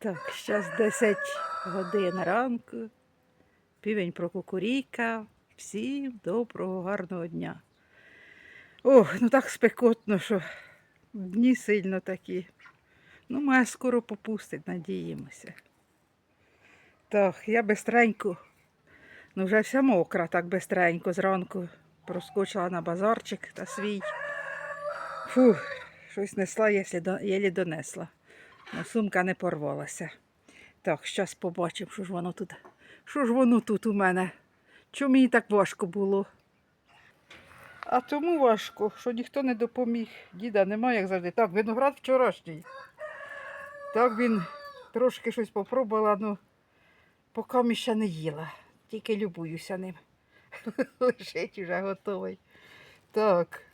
Так, зараз 10 годин ранку. Півень прокукурікав. Всім доброго, гарного дня. Ох, ну так спекотно, що дні сильно такі. Ну, має скоро попустить, надіємося. Так, я бистренько, ну вже вся мокра, так бистренько зранку проскочила на базарчик та свій. Фух, щось несла, єлі донесла. Ну, сумка не порвалася. Так, щас побачимо, що ж воно тут. Що ж воно тут у мене? Чому мені так важко було? А тому важко, що ніхто не допоміг. Діда немає, як завжди. Так, виноград вчорашній. Так він трошки щось попробувала, ну поки ще не їла. Тільки любуюся ним. Лежить вже готовий. Так.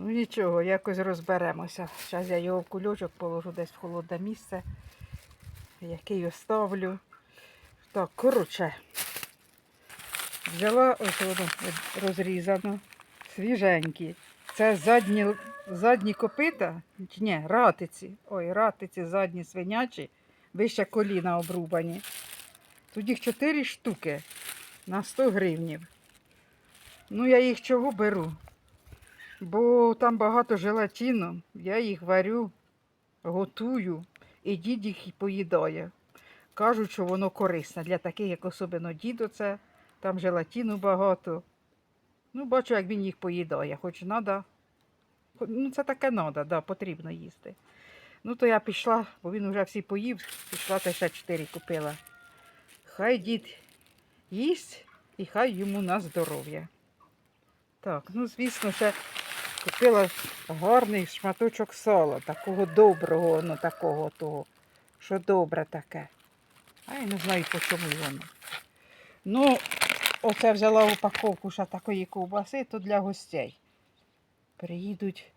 Ну нічого, якось розберемося. Зараз я його в кульочок положу десь в холодне місце, який оставлю. Так, коротше. Взяла ось воно розрізано, свіженькі. Це задні, задні копита, ні, ратиці. Ой, ратиці задні свинячі, вище коліна обрубані. Тут їх 4 штуки на 100 гривнів. Ну, я їх чого беру? Бо там багато желатину, я їх варю, готую, і дід їх поїдає. Кажуть, що воно корисне для таких, як особливо дідо це, там желатину багато. Ну, бачу, як він їх поїдає, хоч треба. Ну, це таке треба, да, потрібно їсти. Ну, то я пішла, бо він вже всі поїв, пішла та ще чотири купила. Хай дід їсть і хай йому на здоров'я. Так, ну звісно, ще купила гарний шматочок сала, такого доброго, ну такого того, що добре таке. А я не знаю, по чому воно. Ну, оце взяла упаковку ще такої ковбаси, то для гостей. Приїдуть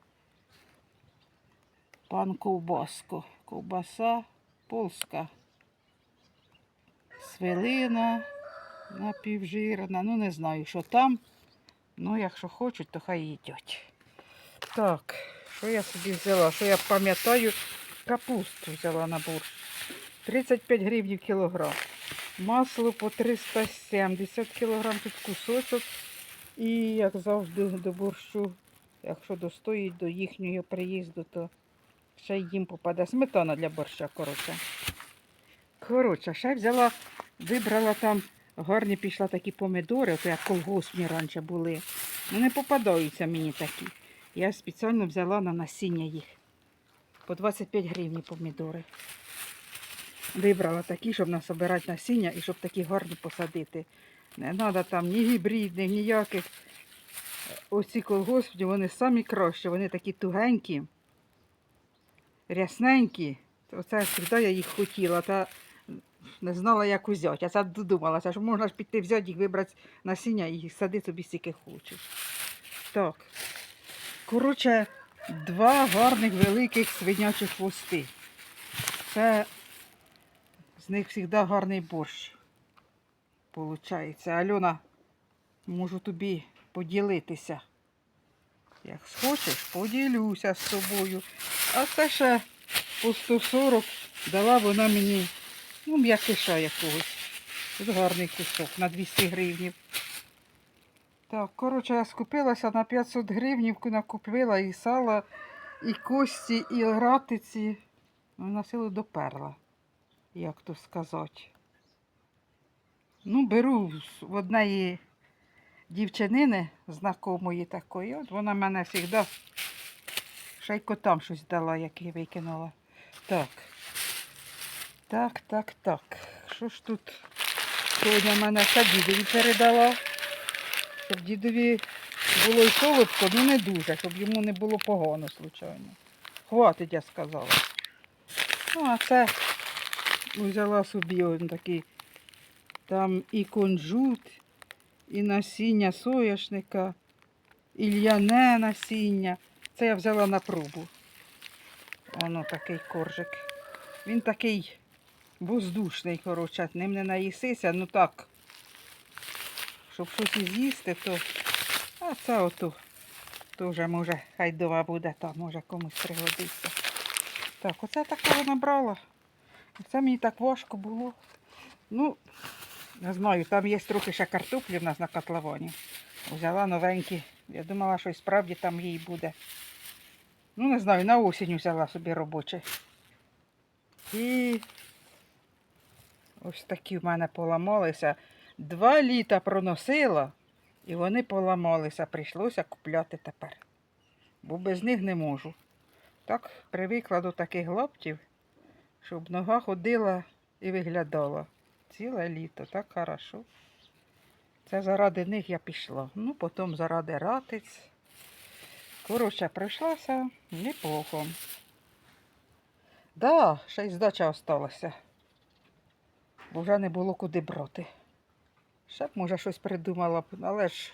пан ковбаско. Ковбаса польська. Свилина напівжирна. Ну, не знаю, що там. Ну, якщо хочуть, то хай їдять. Так, що я собі взяла? Що я пам'ятаю, капусту взяла на борщ. 35 гривень кілограм. Масло по 370 кілограм, тут кусочок. І, як завжди, до борщу, якщо достоїть до їхнього приїзду, то ще їм попаде сметана для борща, коротше. Коротше, ще взяла, вибрала там гарні пішла такі помідори, то як колгоспні раніше були. Ну не попадаються мені такі. Я спеціально взяла на насіння їх. По 25 гривень помідори. Вибрала такі, щоб насобирати насіння і щоб такі гарні посадити. Не треба там ні гібридних, ніяких. Оці колгоспні, вони самі кращі, вони такі тугенькі, рясненькі. Оце завжди я їх хотіла. Та не знала, як взяти. Я це додумалася, що можна ж піти взяти їх, вибрати насіння і садити собі скільки хочеш. Так. Коротше, два гарних великих свинячих хвости. Це з них завжди гарний борщ. Получається. Альона, можу тобі поділитися. Як схочеш, поділюся з тобою. А це ще по 140 дала вона мені Ну, м'якиша якогось. Тут гарний кусок на 200 гривнів. Так, коротше, я скупилася на 500 гривнів, накупила і сала, і кості, і ратиці. Ну, на силу доперла, як то сказати. Ну, беру в однієї дівчинини, знакомої такої, от вона мене завжди ще й котам щось дала, як я викинула. Так. Так, так, так. Що ж тут сьогодні мене ще передала? Щоб дідові було й солодко, ну не дуже, щоб йому не було погано, звичайно. Хватить, я сказала. Ну, а це взяла собі он такий там і кунжут, і насіння соняшника, і льяне насіння. Це я взяла на пробу. Воно такий коржик. Він такий воздушний, коротше, ним не наїсися, ну так. Щоб щось і з'їсти, то а це ото теж може, хай дома буде, там може комусь пригодиться. Так, оце такого набрала. Це мені так важко було. Ну, не знаю, там є трохи ще картоплі в нас на котловані. Взяла новенькі. Я думала, що і справді там їй буде. Ну, не знаю, на осінь взяла собі робоче. І ось такі в мене поламалися. Два літа проносила, і вони поламалися. Прийшлося купляти тепер. Бо без них не можу. Так привикла до таких лаптів, щоб нога ходила і виглядала. Ціле літо, так хорошо. Це заради них я пішла. Ну, потім заради ратиць. Коротше, прийшлася неплохо. Да, ще й здача осталася. Бо вже не було куди брати. Ще б, може, щось придумала б, але ж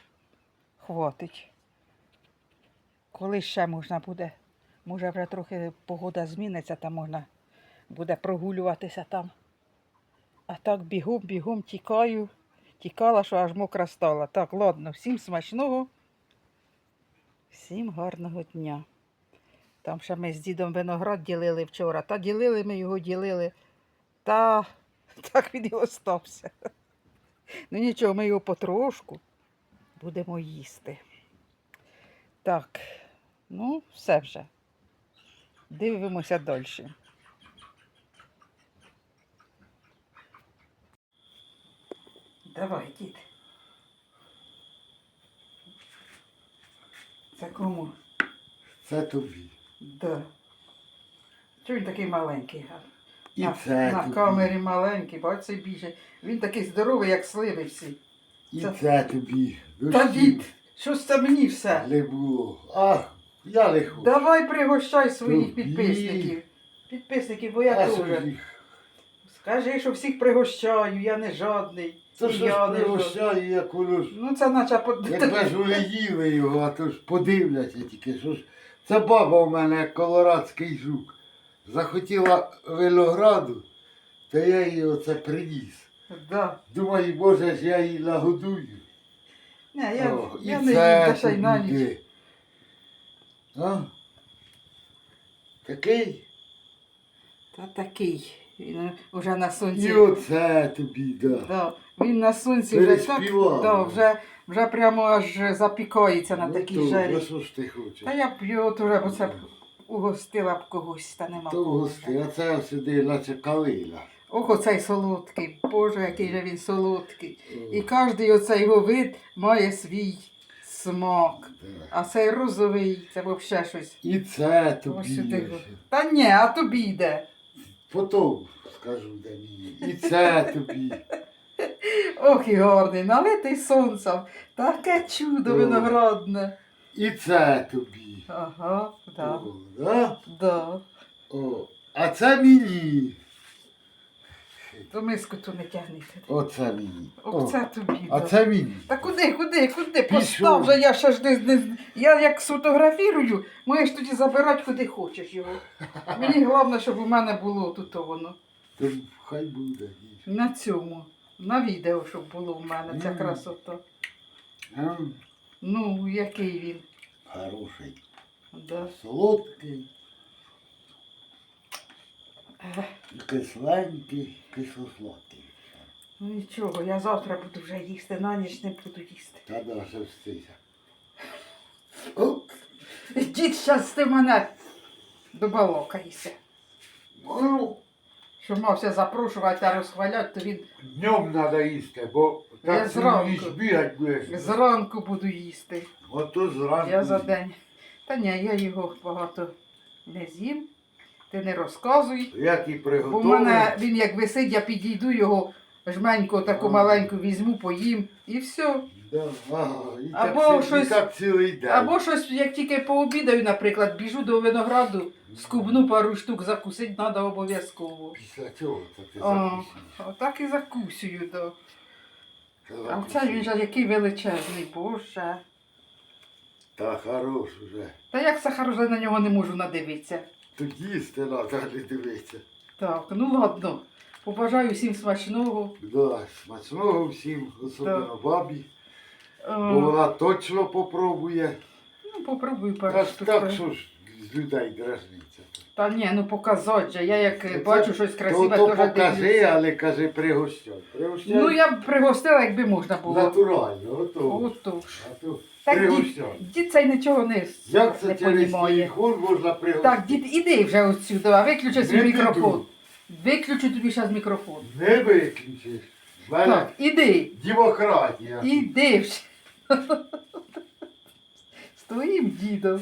хватить. Коли ще можна буде? Може, вже трохи погода зміниться, та можна буде прогулюватися там. А так бігом, бігом тікаю. Тікала, що аж мокра стала. Так, ладно, всім смачного. Всім гарного дня. Там ще ми з дідом виноград ділили вчора. Та ділили ми його, ділили. Та так він і остався. Ну нічого, ми його потрошку будемо їсти. Так, ну, все вже. Дивимося далі. Давай, дід. Це кому? Це тобі. Да. Чого він такий маленький? а? І на, це на тобі. камері маленький, бач це більше. Він такий здоровий, як сливи всі. І це- це тобі. Та дід, що ж це мені все? Не було. А, я не хочу. Давай пригощай своїх Тобі. підписників. Підписників, бо я А що теж. їх? Скажи, що всіх пригощаю, я не жодний. Це І що я ж не жодний. пригощає, як воно ж. Ну це наче по... Якби ж вони їли його, а то ж подивляться тільки, що ж. Це баба в мене як колорадський жук. Захотіла винограду, то я їй оце приніс. Да. Думаю, боже ж я її нагодую. Не, я, О, я не їм та й на ніч. А? Такий? Та такий. Він уже на сонці. І оце тобі, да. Да. Він на сонці вже так, Переспівала. да, вже, вже прямо аж запікається на Ну, такій то, жарі. ну, що ж ти хочеш? Та я б його теж, бо це б угостила б когось, та нема То кого. гости, а це сюди наче калина. Ох, оцей солодкий, боже, який же він солодкий. І кожний оцей його вид має свій смак. А цей розовий, це взагалі щось. І це Ось тобі. сюди. ось. Та ні, а тобі йде. Потім скажу де мені. І це тобі. Ох і гарний, налитий сонцем. Таке чудо виноградне. І це тобі. Ага, да, О, да? да. О, а це мені. То миску ту не тягніть. Оце мені. О, це тобі. а да. це мені. Та куди, куди, куди? Постав же, я ще ж не, не. Я як сфотографірую, маєш тоді забирати куди хочеш його. Мені головне, щоб у мене було тут воно. То хай буде. На цьому. На відео, щоб було у мене ця Мгм. красота. М, Ну, який він. Хороший. Да. Солодкий, кисленький, кисло-сладкий. Ну нічого, я завтра буду вже їсти, на ніч не буду їсти. Та да, ще встися. Дід, щас ти мене добалокаєшся. Що мався запрошувати, а розхваляти, то він днем треба їсти, бо Я так цілу зранку. ніч бігати будеш. зранку буду їсти. Ото зранку. Я за день. Та ні, я його багато не з'їм. Ти не розказуй. Я ті Бо в приготував. мене він як висить, я підійду його жменьку таку маленьку візьму, поїм і все. Да, ага, і Або ці- і щось- так цілий день. Або щось, як тільки пообідаю, наприклад, біжу до винограду, скубну пару штук, закусити треба обов'язково. Після цього то ти О, закусиш. Отак і закусюю. Да. А це він же який величезний, боже. Та хорош уже. Та як сахар вже на нього не можу надивитися. Тут їсти треба, не дивитися. Так, ну ладно. Побажаю всім смачного. Да, смачного всім, особливо бабі. Е, Бо вона точно попробує. Ну, попробую пару Та ж так, що ж з людей дражниться. Та ні, ну показати же. Я як це- бачу щось красиве, то, то теж покажи, дивлюся. але кажи пригощай. Пригощай Ну я б пригостила, якби можна було. натурально, готово. Ото. А то Так дід, пригощай. дід цей нічого не, Як це не через понімає. телефон можна пригостити? Так, дід, іди вже отсюди, а виключи свій Не мікрофон. Виключу тобі зараз мікрофон. Не виключиш. В мене Так, іди. демократія. Іди вже. З твоїм дідом.